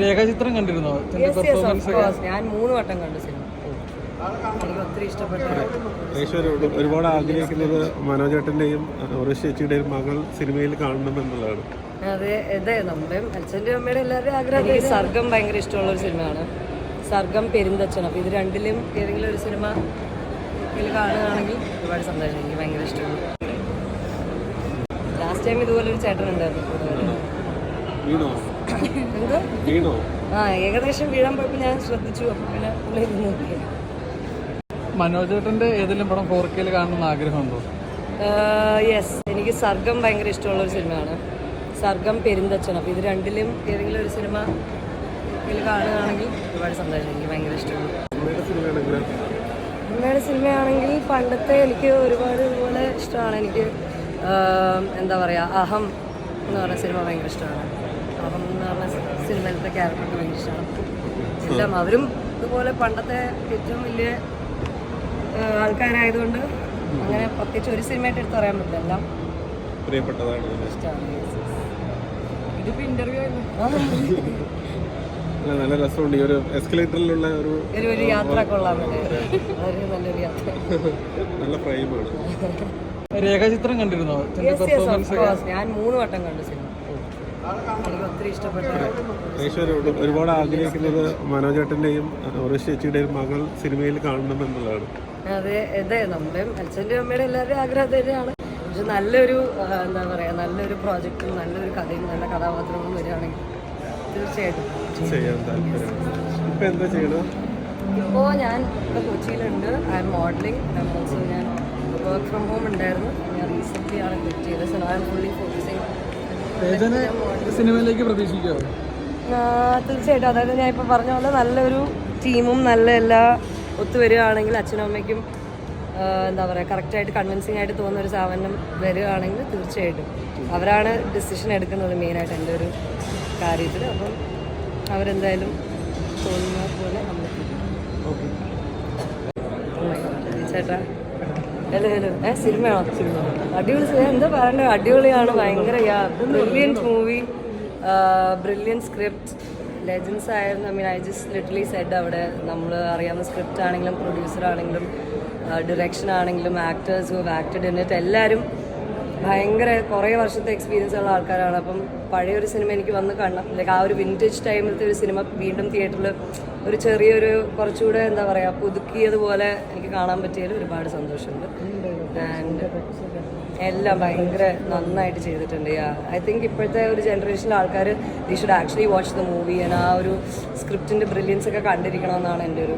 രേഖാചിത്രം കണ്ടിരുന്നോ? ഞാൻ മൂന്ന് വട്ടം കണ്ടു സിനിമ ഒരുപാട് ആഗ്രഹിക്കുന്നത് മനോജേട്ടന്റെയും ഉറേഷ് ചേച്ചിയുടെയും മകൾ സിനിമയിൽ കാണണമെന്നുള്ളതാണ് അതെ അതെ. നമ്മുടെ അച്ഛന്റെ അമ്മയുടെ എല്ലാവരുടെയും ആഗ്രഹം ഈ സർഗം ഭയങ്കര ഇഷ്ടമുള്ള ഒരു സിനിമയാണ്. സർഗം പെരുന്തച്ഛൻ. അപ്പോൾ ഇത് രണ്ടിലും ഏതെങ്കിലും ഒരു സിനിമ ഇതിൽ കാണുകയാണെങ്കിൽ ഒരുപാട് സന്തോഷം. എനിക്ക് ഭയങ്കര ഇഷ്ടമാണ്. ലാസ്റ്റ് ടൈം ഇതുപോലെ ഒരു ചേട്ടൻ ഉണ്ടായിരുന്നു. എന്തോ ആ ഏകദേശം വീഴാൻ പോയപ്പോൾ ഞാൻ ശ്രദ്ധിച്ചു അപ്പോൾ പിന്നെ പുള്ളി ഇരുന്ന് നോക്കി. മനോജേട്ടന്റെ ഏതെങ്കിലും പടം ഫോർ കെയിൽ കാണണമെന്ന് ആഗ്രഹമുണ്ടോ? യെസ് എനിക്ക് സർഗം ഭയങ്കര ഇഷ്ടമുള്ള ഒരു സിനിമയാണ്. സർഗം പെരുന്തച്ഛൻ അപ്പോൾ ഇത് രണ്ടിലും ഏതെങ്കിലും ഒരു സിനിമ കാണുകയാണെങ്കിൽ ഒരുപാട് സന്തോഷം. എനിക്ക് ഭയങ്കര ഇഷ്ടമാണ്. അമ്മയുടെ സിനിമയാണെങ്കിൽ പണ്ടത്തെ എനിക്ക് ഒരുപാട് ഇതുപോലെ ഇഷ്ടമാണ്. എനിക്ക് എന്താ പറയാ അഹം എന്ന് പറഞ്ഞ സിനിമ ഭയങ്കര ഇഷ്ടമാണ്. അഹം എന്ന് പറഞ്ഞ സിനിമയിലത്തെ ക്യാരക്ടർക്ക് ഭയങ്കര ഇഷ്ടമാണ് എല്ലാം അവരും ഇതുപോലെ പണ്ടത്തെ ഏറ്റവും വലിയ ആൾക്കാരായതുകൊണ്ട് അങ്ങനെ പ്രത്യേകിച്ച് ഒരു സിനിമയായിട്ട് എടുത്ത് പറയാൻ പറ്റില്ല. എല്ലാം പ്രിയപ്പെട്ടതാണ് ഇതിപ്പോ ഇന്റർവ്യൂ ആയിരുന്നു. നല്ല രസമുണ്ട്. ഈ ഒരു എസ്കലേറ്ററിലുള്ള ഒരു ഒരു ഒരു യാത്ര കൊള്ളാൻ നല്ലൊരു യാത്ര. നല്ല ഫ്രെയിമാണ് രേഖാചിത്രം കണ്ടിരുന്നോ? ഞാൻ മൂന്ന് വട്ടം കണ്ടു സിനിമ. ഒത്തിരി ഇഷ്ടപ്പെട്ട. ഈശ്വര ഒരുപാട് ആഗ്രഹിക്കുന്നത് മനോജേട്ടന്റെയും ഉറവശി ചേച്ചിയുടെയും മകൾ സിനിമയിൽ കാണണം എന്നുള്ളതാണ്. അതെ അതെ. നമ്മുടെയും അച്ഛന്റെ അമ്മയുടെ എല്ലാവരുടെയും ആഗ്രഹം തന്നെയാണ്. പക്ഷെ നല്ലൊരു എന്താ പറയുക നല്ലൊരു പ്രോജക്റ്റും നല്ലൊരു കഥയും നല്ല കഥാപാത്രങ്ങളും വരികയാണെങ്കിൽ തീർച്ചയായിട്ടും ചെയ്യാൻ ഇപ്പൊ എന്താ ചെയ്യണം ഇപ്പോൾ ഞാൻ ഇവിടെ കൊച്ചിയിലുണ്ട്. ഐ എം മോഡലിംഗ് ഓൾസോ ഞാൻ വർക്ക് ഫ്രം ഹോം ഉണ്ടായിരുന്നു. ഞാൻ റീസെന്റ്ലി ആണ് ക്വിറ്റ് ചെയ്തത്. So I am fully focusing സിനിമയിലേക്ക് പ്രതീക്ഷിക്കുമോ തീർച്ചയായിട്ടും. അതായത് ഞാൻ ഇപ്പോൾ പറഞ്ഞ പോലെ നല്ലൊരു ടീമും നല്ല എല്ലാ ഒത്തുവരികയാണെങ്കിൽ അച്ഛനും അമ്മയ്ക്കും എന്താ പറയുക കറക്റ്റായിട്ട് കൺവിൻസിങ് ആയിട്ട് തോന്നുന്ന ഒരു സാധനം വരികയാണെങ്കിൽ തീർച്ചയായിട്ടും. അവരാണ് ഡിസിഷൻ എടുക്കുന്നത് മെയിനായിട്ട് എന്റെ ഒരു കാര്യത്തിൽ. അപ്പം അവരെന്തായാലും തോന്നുന്ന പോലെ നമ്മൾ ചേട്ടാ ഹലോ ഹലോ ഏ സിനിമയാണോ സിനിമ അടിപൊളി എന്താ പറയണ്ടത് അടിപൊളിയാണ് ഭയങ്കര brilliant movie brilliant script legends ആയിരുന്നു. I mean I just literally said അവിടെ നമ്മൾ അറിയാവുന്ന സ്ക്രിപ്റ്റ് ആണെങ്കിലും പ്രൊഡ്യൂസർ ആണെങ്കിലും ഡിറക്ഷൻ ആണെങ്കിലും actors who acted in it എല്ലാവരും ഭയങ്കര കുറേ വർഷത്തെ എക്സ്പീരിയൻസ് ഉള്ള ആൾക്കാരാണ്. അപ്പം പഴയ ഒരു സിനിമ എനിക്ക് വന്ന് കാണണം. ലൈക്ക് ആ ഒരു വിന്റേജ് ടൈമിലത്തെ ഒരു സിനിമ വീണ്ടും തിയേറ്ററിൽ ഒരു ചെറിയൊരു കുറച്ചുകൂടെ എന്താ പറയുക പുതുക്കിയതുപോലെ എനിക്ക് കാണാൻ പറ്റിയതിൽ ഒരുപാട് സന്തോഷമുണ്ട്. ആൻഡ് എല്ലാം ഭയങ്കര നന്നായിട്ട് ചെയ്തിട്ടുണ്ട്. യാ ഐ തിങ്ക് ഇപ്പോഴത്തെ ഒരു ജനറേഷനിലെ ആൾക്കാർ they should actually watch the movie and ആ ഒരു സ്ക്രിപ്റ്റിന്റെ ബ്രില്യൻസ് ഒക്കെ കണ്ടിരിക്കണമെന്നാണ് എന്റെ ഒരു